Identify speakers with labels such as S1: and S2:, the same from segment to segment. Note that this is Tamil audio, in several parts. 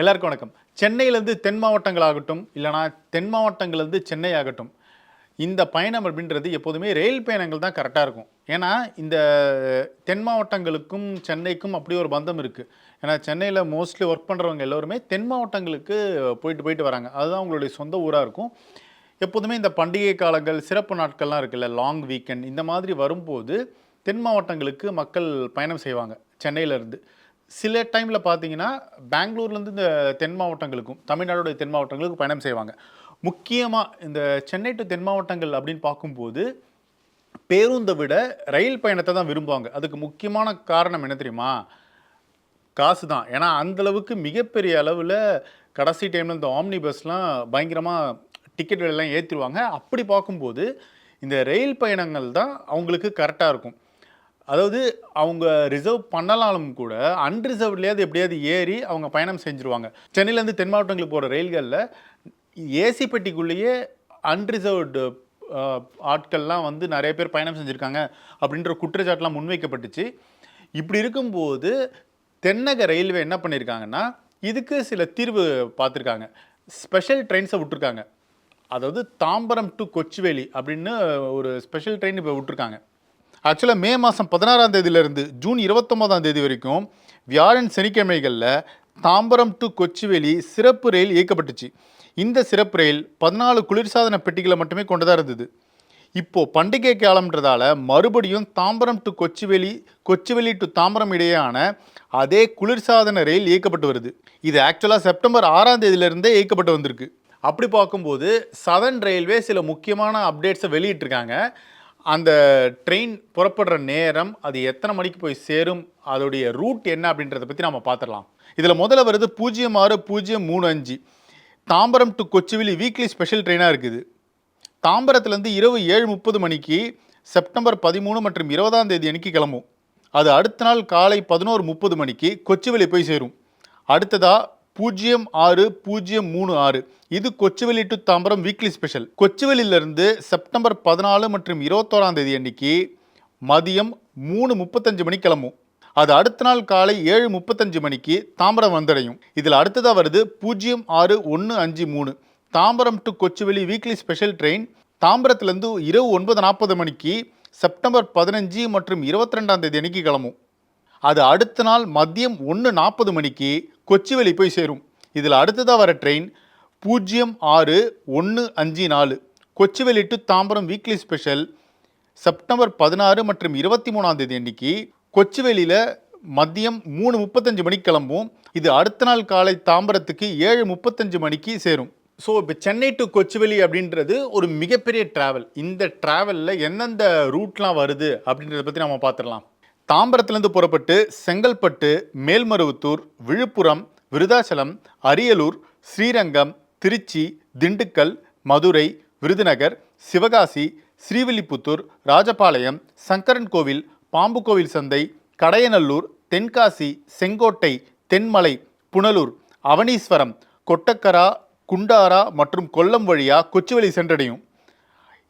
S1: எல்லாருக்கும் வணக்கம். சென்னையிலேருந்து தென் மாவட்டங்களாகட்டும் இல்லைனா தென் மாவட்டங்கள்லேருந்து சென்னை ஆகட்டும் இந்த பயணம் அப்படின்றது எப்போதுமே ரயில் பயணங்கள் தான் கரெக்டாக இருக்கும். ஏன்னா இந்த தென் மாவட்டங்களுக்கும் சென்னைக்கும் அப்படி ஒரு பந்தம் இருக்குது ஏன்னா சென்னையில் மோஸ்ட்லி ஒர்க் பண்ணுறவங்க எல்லோருமே தென் மாவட்டங்களுக்கு போயிட்டு போயிட்டு வராங்க. அதுதான் அவங்களுடைய சொந்த ஊராக இருக்கும். எப்போதுமே இந்த பண்டிகை காலங்கள் சிறப்பு நாட்கள்லாம் இருக்குல்ல லாங் வீக்கெண்ட் இந்த மாதிரி வரும்போது தென் மாவட்டங்களுக்கு மக்கள் பயணம் செய்வாங்க சென்னையிலேருந்து. சில டைமில் பார்த்தீங்கன்னா பெங்களூர்லேருந்து இந்த தென் மாவட்டங்களுக்கும் தமிழ்நாடோட தென் மாவட்டங்களுக்கும் பயணம் செய்வாங்க. முக்கியமாக இந்த சென்னை டு தென் மாவட்டங்கள் அப்படின்னு பார்க்கும்போது பேருந்தை விட ரயில் பயணத்தை தான் விரும்புவாங்க. அதுக்கு முக்கியமான காரணம் என்ன தெரியுமா? காசு தான். ஏன்னா அந்த அளவுக்கு மிகப்பெரிய அளவில் கடைசி டைமில் இந்த ஆம்னி பஸ்லாம் பயங்கரமாக டிக்கெட் விலையெல்லாம் ஏற்றிடுவாங்க அப்படி பார்க்கும்போது இந்த ரயில் பயணங்கள் தான் அவங்களுக்கு கரெக்டாக இருக்கும். அதாவது அவங்க ரிசர்வ் பண்ணலாலும் கூட அன்ரிசர்வ்லேயாவது எப்படியாவது ஏறி அவங்க பயணம் செஞ்சுருவாங்க. சென்னையிலேருந்து தென் மாவட்டங்களுக்கு போகிற ரயில்களில் ஏசி பெட்டிக்குள்ளேயே அன்ரிசர்வ்டு ஆட்கள்லாம் வந்து நிறைய பேர் பயணம் செஞ்சுருக்காங்க அப்படின்ற குற்றச்சாட்டுலாம் முன்வைக்கப்பட்டுச்சு. இப்படி இருக்கும்போது தென்னக ரயில்வே என்ன பண்ணியிருக்காங்கன்னா இதுக்கு சில தீர்வு பார்த்துருக்காங்க. ஸ்பெஷல் ட்ரெயின்ஸை விட்டுருக்காங்க. அதாவது தாம்பரம் டு கொச்சுவேலி அப்படின்னு ஒரு ஸ்பெஷல் ட்ரெயின் இப்போ விட்டுருக்காங்க. ஆக்சுவலாக மே மாதம் பதினாறாம் தேதியிலேருந்து ஜூன் இருபத்தொம்போதாம் தேதி வரைக்கும் வியாழன் சனிக்கிழமைகளில் தாம்பரம் டு கொச்சிவேலி சிறப்பு ரயில் இயக்கப்பட்டுச்சு. இந்த சிறப்பு ரயில் பதினாலு குளிர்சாதன பெட்டிகளை மட்டுமே கொண்டதாக இருந்தது. இப்போது பண்டிகை காலம்ன்றதால மறுபடியும் தாம்பரம் டு கொச்சிவேலி கொச்சிவேலி டு தாம்பரம் இடையேயான அதே குளிர்சாதன ரயில் இயக்கப்பட்டு வருது. இது ஆக்சுவலாக செப்டம்பர் ஆறாம் தேதியிலிருந்தே இயக்கப்பட்டு வந்திருக்கு. அப்படி பார்க்கும்போது சதர்ன் ரயில்வே சில முக்கியமான அப்டேட்ஸை வெளியிட்டிருக்காங்க. அந்த ட்ரெயின் புறப்படுற நேரம் அது எத்தனை மணிக்கு போய் சேரும்? அதோடைய ரூட் என்ன அப்படின்றத பற்றி நம்ம பார்த்துடலாம் இதில் முதல்ல வருது பூஜ்ஜியம் ஆறு பூஜ்ஜியம் மூணு அஞ்சு. Tambaram to Kochuveli weekly special ட்ரெயினாக இருக்குது. தாம்பரத்துலேருந்து இரவு ஏழு முப்பது மணிக்கு செப்டம்பர் பதிமூணு மற்றும் இருபதாம் தேதி அன்னைக்கு கிளம்பும். அது அடுத்த நாள் காலை பதினோரு முப்பது மணிக்கு கொச்சிவிலி போய் சேரும். அடுத்ததாக பூஜ்ஜியம் ஆறு பூஜ்ஜியம் மூணு ஆறு. இது Kochuveli to Tambaram weekly special கொச்சுவெளியிலிருந்து September பதினாலு மற்றும் இருபத்தோராம் தேதி அன்னைக்கு மதியம் மூணு முப்பத்தஞ்சு மணி கிளம்பும். அது அடுத்த நாள் காலை ஏழு முப்பத்தஞ்சு மணிக்கு தாம்பரம் வந்தடையும். இதில் அடுத்ததாக வருது பூஜ்ஜியம் ஆறு ஒன்று அஞ்சு மூணு. Tambaram to Kochuveli weekly special train தாம்பரத்துலேருந்து இரவு ஒன்பது நாற்பது மணிக்கு செப்டம்பர் பதினஞ்சு மற்றும் இருபத்தி ரெண்டாம் தேதி அன்னைக்கு கிளம்பும். அது அடுத்த நாள் மதியம் ஒன்று நாற்பது மணிக்கு கொச்சிவெளி போய் சேரும். இதில் அடுத்ததாக வர ட்ரெயின் பூஜ்ஜியம் ஆறு ஒன்று அஞ்சு நாலு. Kochuveli to Tambaram weekly special September பதினாறு மற்றும் இருபத்தி மூணாம் தேதி அன்னைக்கு கொச்சிவெளியில் மதியம் மூணு முப்பத்தஞ்சு மணிக்கு கிளம்பும். இது அடுத்த நாள் காலை தாம்பரத்துக்கு ஏழு முப்பத்தஞ்சு மணிக்கு சேரும். ஸோ இப்போ சென்னை டு கொச்சிவெளி அப்படின்றது ஒரு மிகப்பெரிய ட்ராவல் இந்த ட்ராவலில் எந்தெந்த ரூட்லாம் வருது அப்படின்றத பற்றி நம்ம பார்த்துடலாம். தாம்பரத்துலேருந்து புறப்பட்டு செங்கல்பட்டு மேல்மருவத்தூர் விழுப்புரம் விருதாச்சலம் அரியலூர் ஸ்ரீரங்கம் திருச்சி திண்டுக்கல் மதுரை விருதுநகர் சிவகாசி ஸ்ரீவில்லிபுத்தூர் ராஜபாளையம் சங்கரன் கோவில் பாம்பு கோவில் சந்தை கடையநல்லூர் தென்காசி செங்கோட்டை தென்மலை புனலூர் அவனீஸ்வரம் கொட்டக்கரா குண்டாரா மற்றும் கொல்லம் வழியா கொச்சுவெளி சென்றடையும்.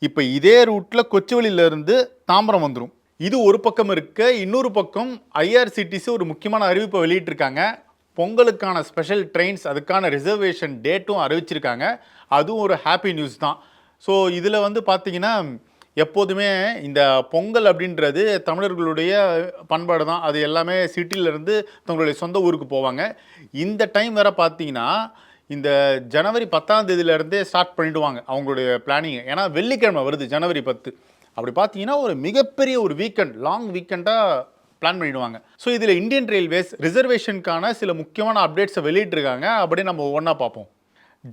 S1: இப்போ இதே ரூட்டில் கொச்சுவெளியிலேருந்து தாம்பரம் வந்துடும் இது ஒரு பக்கம் இருக்க இன்னொரு பக்கம் ஐஆர்சிடிசி ஒரு முக்கியமான அறிவிப்பை வெளியிட்டிருக்காங்க. பொங்கலுக்கான ஸ்பெஷல் ட்ரெயின்ஸ் அதுக்கான ரிசர்வேஷன் டேட்டும் அறிவிச்சிருக்காங்க. அதுவும் ஒரு ஹாப்பி நியூஸ் தான். ஸோ இதில் வந்து பார்த்தீங்கன்னா எப்போதுமே இந்த பொங்கல் அப்படின்றது தமிழர்களுடைய பண்பாடு தான். அது எல்லாமே சிட்டியிலேருந்து தங்களுடைய சொந்த ஊருக்கு போவாங்க. இந்த டைம் வேற பார்த்தீங்கன்னா இந்த ஜனவரி பத்தாம் தேதியிலேருந்தே ஸ்டார்ட் பண்ணிவிடுவாங்க அவங்களுடைய பிளானிங் ஏன்னா வெள்ளிக்கிழமை வருது ஜனவரி பத்து. அப்படி பார்த்தீங்கன்னா ஒரு மிகப்பெரிய ஒரு வீக்கெண்ட் லாங் வீக்கெண்டாக பிளான் பண்ணிடுவாங்க. ஸோ இதில் இந்தியன் ரயில்வேஸ் ரிசர்வேஷனுக்கான சில முக்கியமான அப்டேட்ஸை வெளியிட்டிருக்காங்க. அப்படியே நம்ம ஒவ்வொன்றா பார்ப்போம்.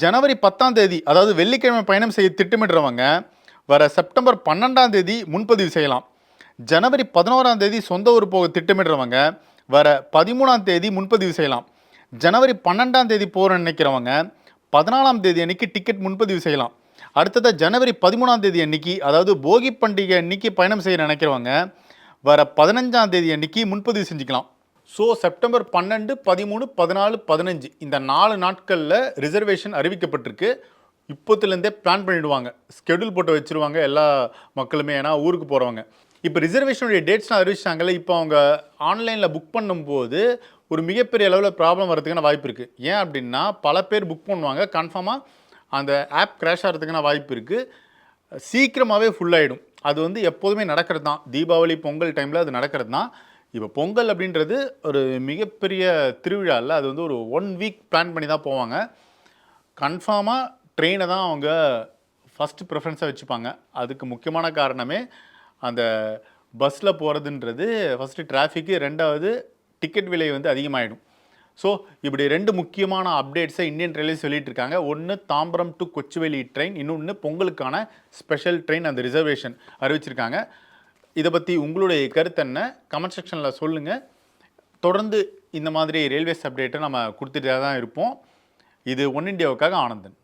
S1: ஜனவரி பத்தாம் தேதி அதாவது வெள்ளிக்கிழமை பயணம் செய்ய திட்டமிடுறவங்க வர செப்டம்பர் பன்னெண்டாம் தேதி முன்பதிவு செய்யலாம். ஜனவரி பதினோராம் தேதி சொந்த ஊர் போக திட்டமிடுறவங்க வர பதிமூணாம் தேதி முன்பதிவு செய்யலாம். ஜனவரி பன்னெண்டாம் தேதி போகிற நினைக்கிறவங்க பதினாலாம் தேதி அன்னைக்கு டிக்கெட் முன்பதிவு செய்யலாம். அடுத்ததாக ஜனவரி பதிமூணாம் தேதி அன்னைக்கு அதாவது போகி பண்டிகை அன்னைக்கு பயணம் செய்ய நினைக்கிறவங்க வர பதினஞ்சாம் தேதி அன்னைக்கு முன்பதிவு செஞ்சுக்கலாம். ஸோ செப்டம்பர் பன்னெண்டு பதிமூணு பதினாலு பதினஞ்சு இந்த நாலு நாட்களில் ரிசர்வேஷன் அறிவிக்கப்பட்டிருக்கு. இப்போத்துலேருந்தே பிளான் பண்ணிடுவாங்க. ஸ்கெடியூல் போட்டு வச்சுருவாங்க எல்லா மக்களுமே ஏன்னா ஊருக்கு போகிறவங்க இப்போ ரிசர்வேஷனுடைய டேட்ஸ்லாம் அறிவிச்சாங்கல்ல இப்போ அவங்க ஆன்லைனில் புக் பண்ணும்போது ஒரு மிகப்பெரிய அளவில் ப்ராப்ளம் வரதுக்கான வாய்ப்பு இருக்குது ஏன் அப்படின்னா பல பேர் புக் பண்ணுவாங்க. கன்ஃபார்மாக அந்த ஆப் கிராஷ் ஆகிறதுக்கான வாய்ப்பு இருக்குது சீக்கிரமாகவே ஃபுல் ஆகிடும் அது வந்து எப்போதுமே நடக்கிறது தான். தீபாவளி பொங்கல் டைமில் அது நடக்கிறது தான். இப்போ பொங்கல் அப்படின்றது ஒரு மிகப்பெரிய திருவிழா இல்லை. அது வந்து ஒரு ஒன் வீக் பிளான் பண்ணி தான் போவாங்க. கன்ஃபார்மாக ட்ரெயினை தான் அவங்க ஃபஸ்ட்டு ப்ரிஃபரன்ஸாக வச்சுப்பாங்க. அதுக்கு முக்கியமான காரணமே அந்த பஸ்ஸில் போகிறதுன்றது ஃபஸ்ட்டு டிராஃபிக்கு ரெண்டாவது டிக்கெட் விலை வந்து அதிகமாகிடும் ஸோ இப்படி ரெண்டு முக்கியமான அப்டேட்ஸை இந்தியன் ரயில்வேஸ் சொல்லிட்டு இருக்காங்க ஒன்று தாம்பரம் டு கொச்சுவேலி ட்ரெயின் இன்னொன்று பொங்கலுக்கான ஸ்பெஷல் ட்ரெயின் அந்த ரிசர்வேஷன் அறிவிச்சிருக்காங்க. இதை பற்றி உங்களுடைய கருத்து என்ன? கமெண்ட் செக்ஷனில் சொல்லுங்கள் தொடர்ந்து இந்த மாதிரி ரயில்வேஸ் அப்டேட்டை நம்ம கொடுத்துட்டே தான் இருப்போம். இது ஒன் இண்டியாவுக்காக ஆனந்தன்.